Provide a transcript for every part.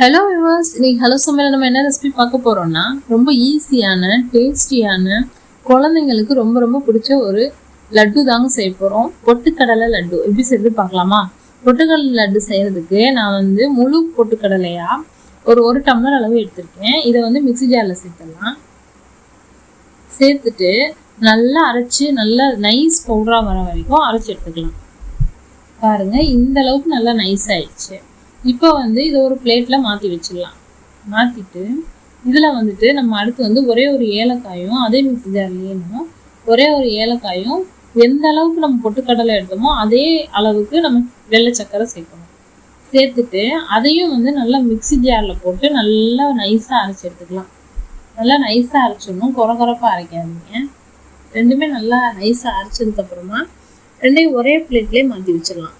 Hello விவாஸ் இன்னைக்கு hello சமையல் நம்ம என்ன ரெசிபி பார்க்க போகிறோம்னா ரொம்ப ஈஸியான டேஸ்டியான குழந்தைங்களுக்கு ரொம்ப ரொம்ப பிடிச்ச ஒரு லட்டு தாங்க செய்ய போகிறோம் பொட்டுக்கடலை லட்டு. எப்படி செய்யறது பார்க்கலாமா? பொட்டுக்கடலை லட்டு செய்கிறதுக்கு நான் வந்து முழு பொட்டுக்கடலையாக ஒரு ஒரு டம்ளர் அளவு எடுத்திருக்கேன். இதை வந்து மிக்சி ஜாரில் சேர்த்துடலாம். சேர்த்துட்டு நல்லா அரைச்சி நல்லா நைஸ் பவுடராக வர வரைக்கும் அரைச்சி எடுத்துக்கலாம். பாருங்கள் இந்த அளவுக்கு நல்லா நைஸ் ஆயிடுச்சு. இப்போ வந்து இதை ஒரு பிளேட்டில் மாற்றி வச்சிடலாம். மாற்றிட்டு இதில் வந்துட்டு நம்ம அடுத்து வந்து ஒரே ஒரு ஏலக்காயும் அதே மிக்ஸி ஜார்லேயும் ஒரே ஒரு ஏலக்காயும் எந்த அளவுக்கு நம்ம பொட்டுக்கடலை எடுத்தோமோ அதே அளவுக்கு நம்ம வெள்ளை சக்கரை சேர்க்கணும். சேர்த்துட்டு அதையும் வந்து நல்லா மிக்ஸி ஜாரில் போட்டு நல்லா நைஸாக அரைச்சி எடுத்துக்கலாம். நல்லா நைஸாக அரைச்சிடணும். குறை குறைப்பாக அரைக்காதீங்க. ரெண்டுமே நல்லா நைஸாக அரைச்சதுக்கப்புறமா ரெண்டையும் ஒரே பிளேட்லேயே மாற்றி வச்சிடலாம்.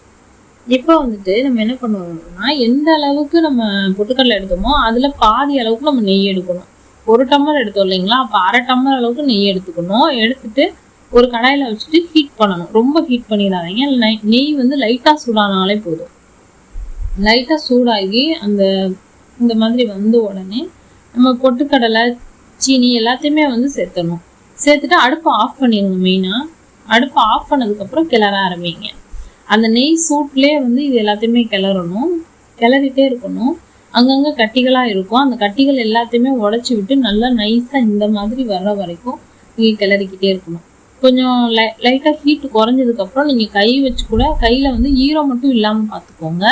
இப்போ வந்துட்டு நம்ம என்ன பண்ணுவோம்னா எந்த அளவுக்கு நம்ம பொட்டுக்கடலை எடுத்தோமோ அதில் பாதி அளவுக்கு நம்ம நெய் எடுக்கணும். ஒரு டம்ளர் எடுத்தோம் இல்லைங்களா? அப்போ அரை டம்ளர் அளவுக்கு நெய் எடுத்துக்கணும். எடுத்துட்டு ஒரு கடாயில் வச்சுட்டு ஹீட் பண்ணணும். ரொம்ப ஹீட் பண்ணிடாதீங்க. நெய் நெய் வந்து லைட்டாக சூடானாலே போதும். லைட்டாக சூடாகி அந்த இந்த மாதிரி வந்த உடனே நம்ம பொட்டுக்கடலை சீனி எல்லாத்தையுமே வந்து சேர்த்தணும் சேர்த்துட்டு அடுப்பை ஆஃப் பண்ணிடுங்க மெயினாக அடுப்பை ஆஃப் பண்ணதுக்கப்புறம் கிளற ஆரம்பிங்க. அந்த நெய் சூட்லேயே வந்து இது எல்லாத்தையுமே கிளறணும். கிளறிட்டே இருக்கணும். அங்கங்கே கட்டிகளாக இருக்கும். அந்த கட்டிகள் எல்லாத்தையுமே உடச்சி விட்டு நல்லா நைஸாக இந்த மாதிரி வர்ற வரைக்கும் நீங்கள் கிளறிக்கிட்டே இருக்கணும். கொஞ்சம் லை லைட்டாக ஹீட் குறைஞ்சதுக்கப்புறம் நீங்கள் கை வச்சு கூட கையில் வந்து ஈரம் மட்டும் இல்லாமல் பார்த்துக்கோங்க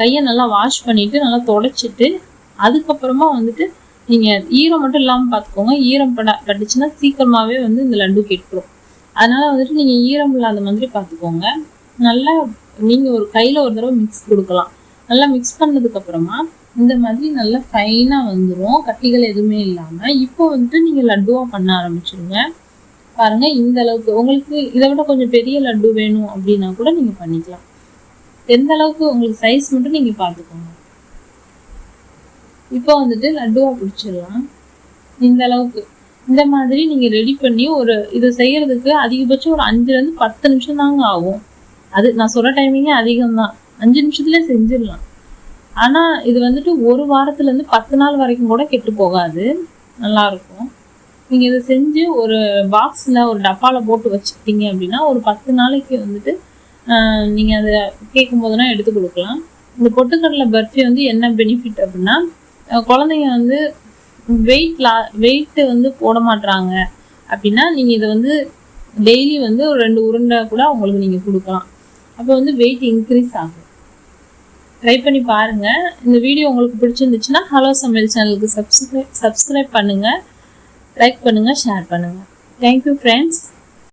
கையை நல்லா வாஷ் பண்ணிவிட்டு நல்லா தொடச்சிட்டு அதுக்கப்புறமா வந்துட்டு நீங்கள் ஈரம் மட்டும் இல்லாமல் பார்த்துக்கோங்க ஈரம் பட பட்டுச்சுன்னா சீக்கிரமாகவே வந்து இந்த லட்டு கெட்டுரும். அதனால் வந்துட்டு நீங்கள் ஈரம் இல்லாத மாதிரி பார்த்துக்கோங்க நல்லா நீங்கள் ஒரு கையில் ஒரு தடவை மிக்ஸ் கொடுக்கலாம். நல்லா மிக்ஸ் பண்ணதுக்கப்புறமா இந்த மாதிரி நல்லா ஃபைனாக வந்துடும் கட்டிகள் எதுவுமே இல்லாமல் இப்போ வந்துட்டு நீங்கள் லட்டுவாக பண்ண ஆரம்பிச்சிருங்க. பாருங்கள் இந்த அளவுக்கு. உங்களுக்கு இதை விட கொஞ்சம் பெரிய லட்டு வேணும் அப்படின்னா கூட நீங்கள் பண்ணிக்கலாம். எந்த அளவுக்கு உங்களுக்கு சைஸ் மட்டும் நீங்கள் பார்த்துக்கோங்க. இப்போ வந்துட்டு லட்டுவாக பிடிச்சிடலாம். இந்த அளவுக்கு. இந்த மாதிரி நீங்கள் ரெடி பண்ணி ஒரு இதை செய்கிறதுக்கு அதிகபட்சம் ஒரு அஞ்சுலேருந்து பத்து நிமிஷம் தாங்க ஆகும். அது நான் சொல்கிற டைமிங்கே அதிகம் தான் அஞ்சு நிமிஷத்துலேயே செஞ்சிடலாம். ஆனால் இது வந்துட்டு ஒரு வாரத்துலேருந்து பத்து நாள் வரைக்கும் கூட கெட்டு போகாது. நல்லாயிருக்கும் நீங்கள் இதை செஞ்சு ஒரு பாக்ஸில் ஒரு டப்பாவில் போட்டு வச்சுக்கிட்டீங்க அப்படின்னா ஒரு பத்து நாளைக்கு வந்துட்டு நீங்கள் அதை கேட்கும் போதெல்லாம் எடுத்து கொடுக்கலாம். இந்த பொட்டுக்கடலை பர்ஃபி வந்து என்ன பெனிஃபிட் அப்படின்னா குழந்தைங்க வந்து வெயிட் லா வெயிட்டு வந்து போட மாட்டுறாங்க அப்படின்னா நீங்கள் இதை வந்து டெய்லி வந்து ஒரு ரெண்டு உருண்டை கூட அவங்களுக்கு நீங்கள் கொடுக்கலாம். அப்போ வந்து வெயிட் இன்க்ரீஸ் ஆகும். ட்ரை பண்ணி பாருங்கள் இந்த வீடியோ உங்களுக்கு பிடிச்சிருந்துச்சுன்னா ஹலோ சமையல் சேனலுக்கு சப்ஸ்கிரைப் சப்ஸ்கிரைப் பண்ணுங்கள் லைக் பண்ணுங்கள் ஷேர் பண்ணுங்கள் தேங்க்யூ ஃப்ரெண்ட்ஸ்